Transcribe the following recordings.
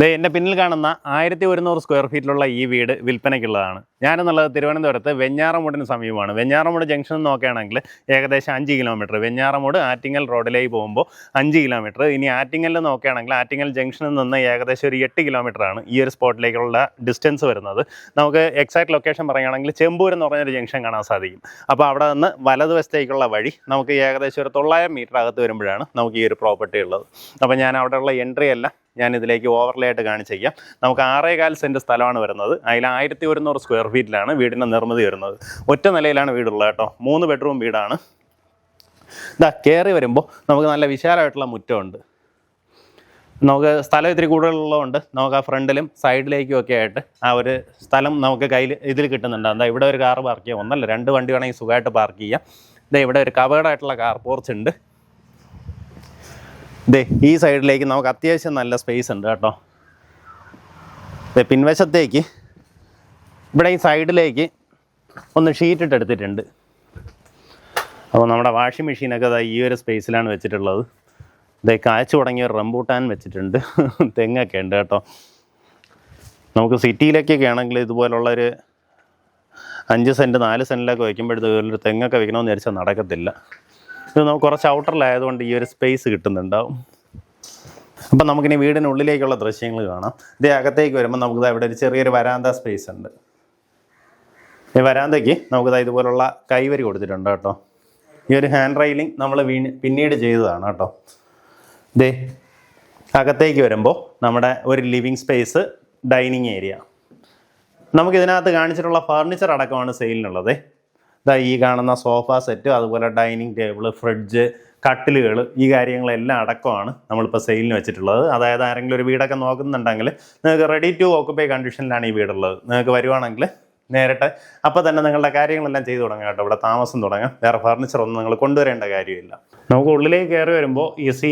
ദേ എന്റെ പിന്നിൽ കാണുന്ന ആയിരത്തി ഒരുന്നൂറ് സ്ക്വയർ ഫീറ്റിലുള്ള ഈ വീട് വിൽപ്പനയ്ക്കുള്ളതാണ്. ഞാനെന്നുള്ളത് തിരുവനന്തപുരത്ത് വെഞ്ഞാറമൂടിന് സമീപമാണ്. വെഞ്ഞാറമൂട് ജംഗ്ഷൻ നോക്കുകയാണെങ്കിൽ ഏകദേശം അഞ്ച് കിലോമീറ്റർ വെഞ്ഞാറമൂട് ആറ്റിങ്ങൽ റോഡിലേക്ക് പോകുമ്പോൾ അഞ്ച് കിലോമീറ്റർ ഇനി ആറ്റിങ്ങലിൽ നോക്കുകയാണെങ്കിൽ ആറ്റിങ്ങൽ ജംഗ്ഷനിൽ നിന്ന് ഏകദേശം ഒരു എട്ട് കിലോമീറ്റർ ആണ് ഈ ഒരു സ്പോട്ടിലേക്കുള്ള ഡിസ്റ്റൻസ് വരുന്നത്. നമുക്ക് എക്സാക്ട് ലൊക്കേഷൻ പറയുകയാണെങ്കിൽ ചെമ്പൂർ എന്ന് പറഞ്ഞൊരു ജംഗ്ഷൻ കാണാൻ സാധിക്കും. അപ്പോൾ അവിടെ നിന്ന് വലതുവശത്തേക്കുള്ള വഴി നമുക്ക് ഏകദേശം ഒരു തൊള്ളായിരം മീറ്റർ അകത്ത് വരുമ്പോഴാണ് നമുക്ക് ഈ ഒരു പ്രോപ്പർട്ടി ഉള്ളത്. അപ്പോൾ ഞാൻ അവിടെയുള്ള എൻട്രി എല്ലാം ഞാൻ ഇതിലേക്ക് ഓവർലേ ആയിട്ട് കാണിച്ചേക്കാം. നമുക്ക് ആറേകാൽ സെന്റ് സ്ഥലമാണ് വരുന്നത്. അതിൽ ആയിരത്തി ഒരുന്നൂറ് സ്ക്വയർ ഫീറ്റിലാണ് വീടിന്റെ നിർമ്മിതി വരുന്നത്. ഒറ്റ നിലയിലാണ് വീടുള്ളത് കേട്ടോ. മൂന്ന് ബെഡ്റൂം വീടാണ്. ഇതാ കയറി വരുമ്പോൾ നമുക്ക് നല്ല വിശാലമായിട്ടുള്ള മുറ്റമുണ്ട്. നമുക്ക് സ്ഥലം ഇത്തിരി കൂടുതലുള്ളതുകൊണ്ട് നമുക്ക് ആ ഫ്രണ്ടിലും സൈഡിലേക്കും ഒക്കെ ആയിട്ട് ആ ഒരു സ്ഥലം നമുക്ക് കയ്യിൽ ഇതിൽ കിട്ടുന്നുണ്ട്. എന്താ ഇവിടെ ഒരു കാർ പാർക്ക് ചെയ്യാം. ഒന്നല്ല രണ്ട് വണ്ടി വേണമെങ്കിൽ സുഖമായിട്ട് പാർക്ക് ചെയ്യാം. ഇതാ ഇവിടെ ഒരു കവേർഡായിട്ടുള്ള കാർ പോർച്ച് ഉണ്ട്. ദേ ഈ സൈഡിലേക്ക് നമുക്ക് അത്യാവശ്യം നല്ല സ്പേസ് ഉണ്ട് കേട്ടോ. ദേ പിൻവശത്തേക്ക് ഇവിടെ ഈ സൈഡിലേക്ക് ഒന്ന് ഷീറ്റ് ഇട്ട് എടുത്തിട്ടുണ്ട്. അപ്പോൾ നമ്മുടെ വാഷിംഗ് മെഷീനൊക്കെ ദാ ഈ ഒരു സ്പേസിലാണ് വെച്ചിട്ടുള്ളത്. ദേ കാച്ചു തുടങ്ങിയ ഒരു റംബൂട്ടാൻ വെച്ചിട്ടുണ്ട്. തെങ്ങൊക്കെ ഉണ്ട് കേട്ടോ. നമുക്ക് സിറ്റിയിലേക്കൊക്കെ ആണെങ്കിൽ ഇതുപോലുള്ളൊരു അഞ്ച് സെന്റ് നാല് സെന്റിലൊക്കെ വയ്ക്കുമ്പോഴത്തേക്കും ഒരു തെങ്ങൊക്കെ വയ്ക്കണമെന്ന് വിചാരിച്ചാൽ നടക്കത്തില്ല. ഇത് നമുക്ക് കുറച്ച് ഔട്ടറിലായതുകൊണ്ട് ഈ ഒരു സ്പേസ് കിട്ടുന്നുണ്ടാവും. അപ്പം നമുക്കിനി വീടിനുള്ളിലേക്കുള്ള ദൃശ്യങ്ങൾ കാണാം. ഇതേ അകത്തേക്ക് വരുമ്പോൾ നമുക്ക് ഇവിടെ ഒരു ചെറിയൊരു വരാന്ത സ്പേസ് ഉണ്ട്. ഈ വരാന്തയ്ക്ക് നമുക്കിത് ഇതുപോലുള്ള കൈവരി കൊടുത്തിട്ടുണ്ട് കേട്ടോ. ഈ ഒരു ഹാൻഡ് റൈലിംഗ് നമ്മൾ വീണ് പിന്നീട് ചെയ്തതാണ് കേട്ടോ. ദേ അകത്തേക്ക് വരുമ്പോൾ നമ്മുടെ ഒരു ലിവിങ് സ്പേസ് ഡൈനിങ് ഏരിയ നമുക്കിതിനകത്ത് കാണിച്ചിട്ടുള്ള ഫർണിച്ചർ അടക്കമാണ് സെയിലിനുള്ളത് ഇതാ ഈ കാണുന്ന സോഫ സെറ്റ് അതുപോലെ ഡൈനിങ് ടേബിൾ ഫ്രിഡ്ജ് കട്ടിലുകൾ ഈ കാര്യങ്ങളെല്ലാം അടക്കമാണ് നമ്മളിപ്പോൾ സെയിലിന് വെച്ചിട്ടുള്ളത്. അതായത് ആരെങ്കിലും ഒരു വീടൊക്കെ നോക്കുന്നുണ്ടെങ്കിൽ നിങ്ങൾക്ക് റെഡി ടു ഓക്കുപ്പൈ കണ്ടീഷനിലാണ് ഈ വീടുള്ളത്. നിങ്ങൾക്ക് വരുവാണെങ്കിൽ നേരിട്ട് അപ്പോൾ തന്നെ നിങ്ങളുടെ കാര്യങ്ങളെല്ലാം ചെയ്തു തുടങ്ങാം കേട്ടോ. ഇവിടെ താമസം തുടങ്ങാം. വേറെ ഫർണിച്ചർ ഒന്നും നിങ്ങൾ കൊണ്ടുവരേണ്ട കാര്യമില്ല. നമുക്ക് ഉള്ളിലേക്ക് കയറി വരുമ്പോൾ ഈ സീ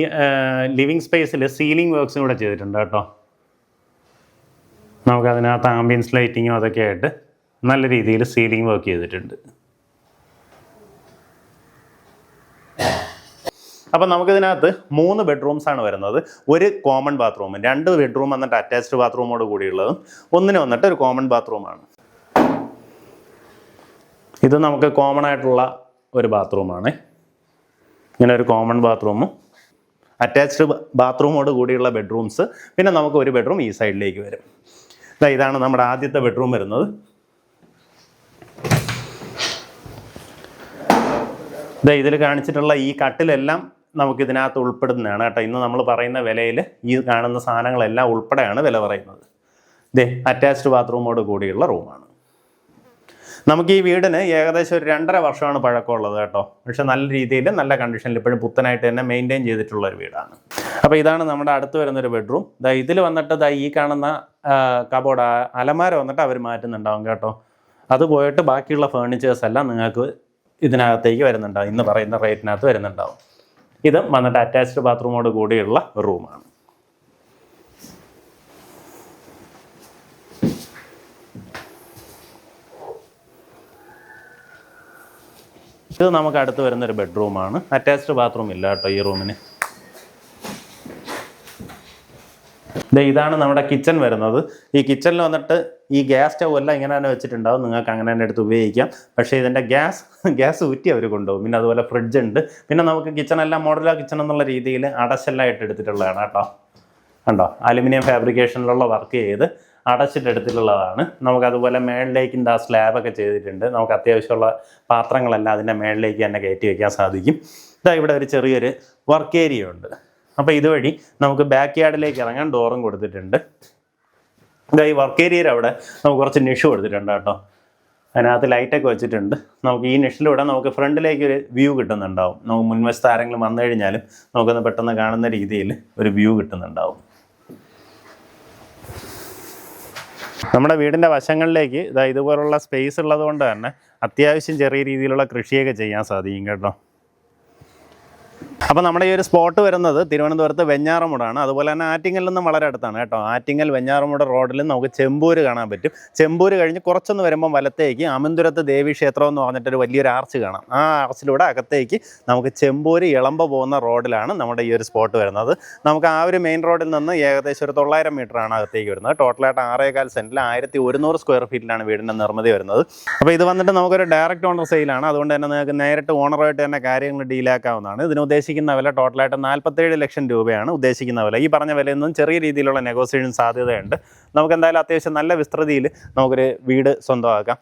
ലിവിങ് സ്പേസിൽ സീലിംഗ് വർക്ക്സും കൂടെ ചെയ്തിട്ടുണ്ട് കേട്ടോ. നമുക്കതിനകത്ത് ആംബിയൻസ് ലൈറ്റിങ്ങും അതൊക്കെ ആയിട്ട് നല്ല രീതിയിൽ സീലിംഗ് വർക്ക് ചെയ്തിട്ടുണ്ട്. അപ്പം നമുക്കിതിനകത്ത് മൂന്ന് ബെഡ്റൂംസ് ആണ് വരുന്നത്. ഒരു കോമൺ ബാത്റൂം രണ്ട് ബെഡ്റൂം വന്നിട്ട് അറ്റാച്ച്ഡ് ബാത്റൂമോട് കൂടിയുള്ളതും ഒന്നിന് വന്നിട്ട് ഒരു കോമൺ ബാത്റൂമാണ് ഇത് നമുക്ക് കോമൺ ആയിട്ടുള്ള ഒരു ബാത്റൂമാണ് ഇങ്ങനെ ഒരു കോമൺ ബാത്റൂമും അറ്റാച്ച്ഡ് ബാത്റൂമോട് കൂടിയുള്ള ബെഡ്റൂംസ് പിന്നെ നമുക്ക് ഒരു ബെഡ്റൂം ഈ സൈഡിലേക്ക് വരും. ഇതാണ് നമ്മുടെ ആദ്യത്തെ ബെഡ്റൂം വരുന്നത്. ഇതാ ഇതിൽ കാണിച്ചിട്ടുള്ള ഈ കട്ടിലെല്ലാം നമുക്ക് ഇതിനകത്ത് ഉൾപ്പെടുന്നതാണ് കേട്ടോ. ഇന്ന് നമ്മൾ പറയുന്ന വിലയിൽ ഈ കാണുന്ന സാധനങ്ങളെല്ലാം ഉൾപ്പെടെയാണ് വില പറയുന്നത്. ഇതേ അറ്റാച്ച്ഡ് ബാത്റൂമോട് കൂടിയുള്ള റൂമാണ്. നമുക്ക് ഈ വീടിന് ഏകദേശം ഒരു രണ്ടര വർഷമാണ് പഴക്കമുള്ളത് കേട്ടോ. പക്ഷെ നല്ല രീതിയിൽ നല്ല കണ്ടീഷനിൽ ഇപ്പോഴും പുത്തനായിട്ട് തന്നെ മെയിന്റെയിൻ ചെയ്തിട്ടുള്ള ഒരു വീടാണ്. അപ്പോൾ ഇതാണ് നമ്മുടെ അടുത്ത് വരുന്നൊരു ബെഡ്റൂം ദാ ഇതിൽ വന്നിട്ട് ദാ ഈ കാണുന്ന കബോർഡ് അലമാര വന്നിട്ട് അവർ മാറ്റുന്നുണ്ടാവും കേട്ടോ. അത് പോയിട്ട് ബാക്കിയുള്ള ഫേർണിച്ചേഴ്സ് എല്ലാം നിങ്ങൾക്ക് ഇതിനകത്തേക്ക് വരുന്നുണ്ടാവും. ഇന്ന് പറയുന്ന റേറ്റിനകത്ത് വരുന്നുണ്ടാവും. ഇത് വന്നിട്ട് അറ്റാച്ച്ഡ് ബാത്റൂമോട് കൂടിയുള്ള റൂമാണ് ഇത് നമുക്ക് അടുത്ത് വരുന്നൊരു ബെഡ്റൂമാണ് അറ്റാച്ച്ഡ് ബാത്റൂം ഇല്ല കേട്ടോ ഈ റൂമിന് ദേ ഇതാണ് നമ്മുടെ കിച്ചൺ വരുന്നത്. ഈ കിച്ചണിൽ വന്നിട്ട് ഈ ഗ്യാസ് സ്റ്റവ് എല്ലാം ഇങ്ങനെ തന്നെ വെച്ചിട്ടുണ്ടാവും. നിങ്ങൾക്ക് അങ്ങനെ തന്നെ എടുത്ത് ഉപയോഗിക്കാം. പക്ഷേ ഇതിന്റെ ഗ്യാസ് ഗ്യാസ് ഊറ്റി അവർ കൊണ്ടുപോകും. പിന്നെ അതുപോലെ ഫ്രിഡ്ജ് ഉണ്ട്. പിന്നെ നമുക്ക് കിച്ചൺ എല്ലാം മോഡലാ കിച്ചൺ എന്നുള്ള രീതിയിൽ അടച്ചെല്ലായിട്ട് എടുത്തിട്ടുള്ളതാണ് കേട്ടോ. കണ്ടോ? അലുമിനിയം ഫാബ്രിക്കേഷനിലുള്ള വർക്ക് ചെയ്ത് അടച്ചിട്ടെടുത്തിട്ടുള്ളതാണ് നമുക്കതുപോലെ മേളിലേക്ക് എന്താ സ്ലാബൊക്കെ ചെയ്തിട്ടുണ്ട്. നമുക്ക് അത്യാവശ്യമുള്ള പാത്രങ്ങളെല്ലാം അതിന്റെ മേളിലേക്ക് തന്നെ കയറ്റി വയ്ക്കാൻ സാധിക്കും. ഇതാ ഇവിടെ ഒരു ചെറിയൊരു വർക്ക് ഏരിയ ഉണ്ട്. അപ്പോൾ ഇതുവഴി നമുക്ക് ബാക്ക് യാർഡിലേക്ക് ഇറങ്ങാൻ ഡോറും കൊടുത്തിട്ടുണ്ട്. ഈ വർക്ക് ഏരിയയിൽ അവിടെ നമുക്ക് കുറച്ച് നിഷ് കൊടുത്തിട്ടുണ്ട് കേട്ടോ. അതിനകത്ത് ലൈറ്റൊക്കെ വെച്ചിട്ടുണ്ട്. നമുക്ക് ഈ നിഷിലൂടെ നമുക്ക് ഫ്രണ്ടിലേക്ക് ഒരു വ്യൂ കിട്ടുന്നുണ്ടാവും. നമുക്ക് മുൻവശത്ത് ആരെങ്കിലും വന്നു കഴിഞ്ഞാലും നമുക്കൊന്ന് പെട്ടെന്ന് കാണുന്ന രീതിയിൽ ഒരു വ്യൂ കിട്ടുന്നുണ്ടാവും. നമ്മുടെ വീടിന്റെ വശങ്ങളിലേക്ക് ഇതാ ഇതുപോലുള്ള സ്പേസ് ഉള്ളത് കൊണ്ട് തന്നെ അത്യാവശ്യം ചെറിയ രീതിയിലുള്ള കൃഷിയൊക്കെ ചെയ്യാൻ സാധിക്കും കേട്ടോ. അപ്പോൾ നമ്മുടെ ഈ ഒരു സ്പോട്ട് വരുന്നത് തിരുവനന്തപുരത്ത് വെഞ്ഞാറമൂടാണ്. അതുപോലെ തന്നെ ആറ്റിങ്ങലിൽ നിന്നും വളരെ അടുത്താണ് കേട്ടോ. ആറ്റിങ്ങൽ വെഞ്ഞാറമൂട് റോഡിൽ നമുക്ക് ചെമ്പൂര് കാണാൻ പറ്റും. ചെമ്പൂര് കഴിഞ്ഞ് കുറച്ചൊന്ന് വരുമ്പോൾ വലത്തേക്ക് അമന്തുരത്ത് ദേവി ക്ഷേത്രം എന്ന് പറഞ്ഞിട്ടൊരു വലിയൊരു ആർച്ച് കാണാം. ആ ആർച്ചിലൂടെ അകത്തേക്ക് നമുക്ക് ചെമ്പൂര് ഇളമ്പ പോകുന്ന റോഡിലാണ് നമ്മുടെ ഈ ഒരു സ്പോട്ട് വരുന്നത്. നമുക്ക് ആ ഒരു മെയിൻ റോഡിൽ നിന്ന് ഏകദേശം ഒരു തൊള്ളായിരം ആണ് അകത്തേക്ക് വരുന്നത്. ടോട്ടലായിട്ട് ആറേകാൽ സെന്റിൽ ആയിരത്തി ഒരുന്നൂറ് സ്ക്വയർ ഫീറ്റിലാണ് വീടിന്റെ നിർമ്മിതി വരുന്നത്. അപ്പോൾ ഇത് വന്നിട്ട് നമുക്കൊരു ഡയറക്റ്റ് ഓണർ സെയിലാണ് അതുകൊണ്ട് തന്നെ നിങ്ങൾക്ക് നേരിട്ട് ഓണറായിട്ട് തന്നെ കാര്യങ്ങൾ ഡീലാക്കാവുന്നതാണ് ഇതിന് ഉദ്ദേശിക്കുന്ന വില ടോട്ടലായിട്ട് നാൽപ്പത്തേഴ് ലക്ഷം രൂപയാണ് ഉദ്ദേശിക്കുന്ന വില. ഈ പറഞ്ഞ വിലയിൽ നിന്നും ചെറിയ രീതിയിലുള്ള നെഗോസിയേഷൻ സാധ്യതയുണ്ട്. നമുക്ക് എന്തായാലും അത്യാവശ്യം നല്ല വിസ്തൃതിയിൽ നമുക്കൊരു വീട് സ്വന്തമാക്കാം.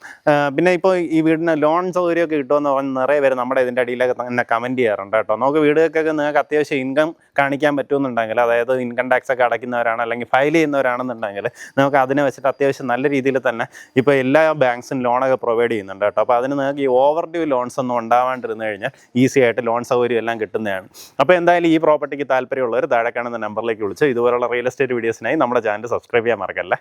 പിന്നെ ഇപ്പോൾ ഈ വീടിന് ലോൺ സൗകര്യമൊക്കെ കിട്ടുമെന്ന് പറഞ്ഞ് നിറയെ പേര് നമ്മുടെ ഇതിന്റെ അടിയിലൊക്കെ തന്നെ കമന്റ് ചെയ്യാറുണ്ട് കേട്ടോ. നമുക്ക് വീടുകൾക്കൊക്കെ നിങ്ങൾക്ക് അത്യാവശ്യം ഇൻകം കാണിക്കാൻ പറ്റുമെന്നുണ്ടെങ്കിൽ അതായത് ഇൻകം ടാക്സ് ഒക്കെ അടയ്ക്കുന്നവരാണ് അല്ലെങ്കിൽ ഫയൽ ചെയ്യുന്നവരാണെന്നുണ്ടെങ്കിൽ നമുക്ക് അതിനെ വെച്ചിട്ട് അത്യാവശ്യം നല്ല രീതിയിൽ തന്നെ ഇപ്പോൾ എല്ലാ ബാങ്ക്സും ലോണൊക്കെ പ്രൊവൈഡ് ചെയ്യുന്നുണ്ട് കേട്ടോ. അപ്പോൾ അതിന് നിങ്ങൾക്ക് ഈ ഓവർ ഡ്യൂ ലോൺസ് ഒന്നും ഉണ്ടാവാണ്ടിരുന്നു കഴിഞ്ഞാൽ ഈസി ആയിട്ട് ലോൺ സൗകര്യം എല്ലാം കിട്ടുന്നതാണ്. അപ്പോൾ എന്തായാലും ഈ പ്രോപ്പർട്ടിക്ക് താല്പര്യമുള്ളവർ താഴെ കാണുന്ന നമ്പറിലേക്ക് വിളിച്ച് ഇതുപോലുള്ള റിയൽ എസ്റ്റേറ്റ് വീഡിയോസിനായി നമ്മുടെ ചാനൽ സബ്സ്ക്രൈബ് ചെയ്യാൻ മറക്കല്ലേ?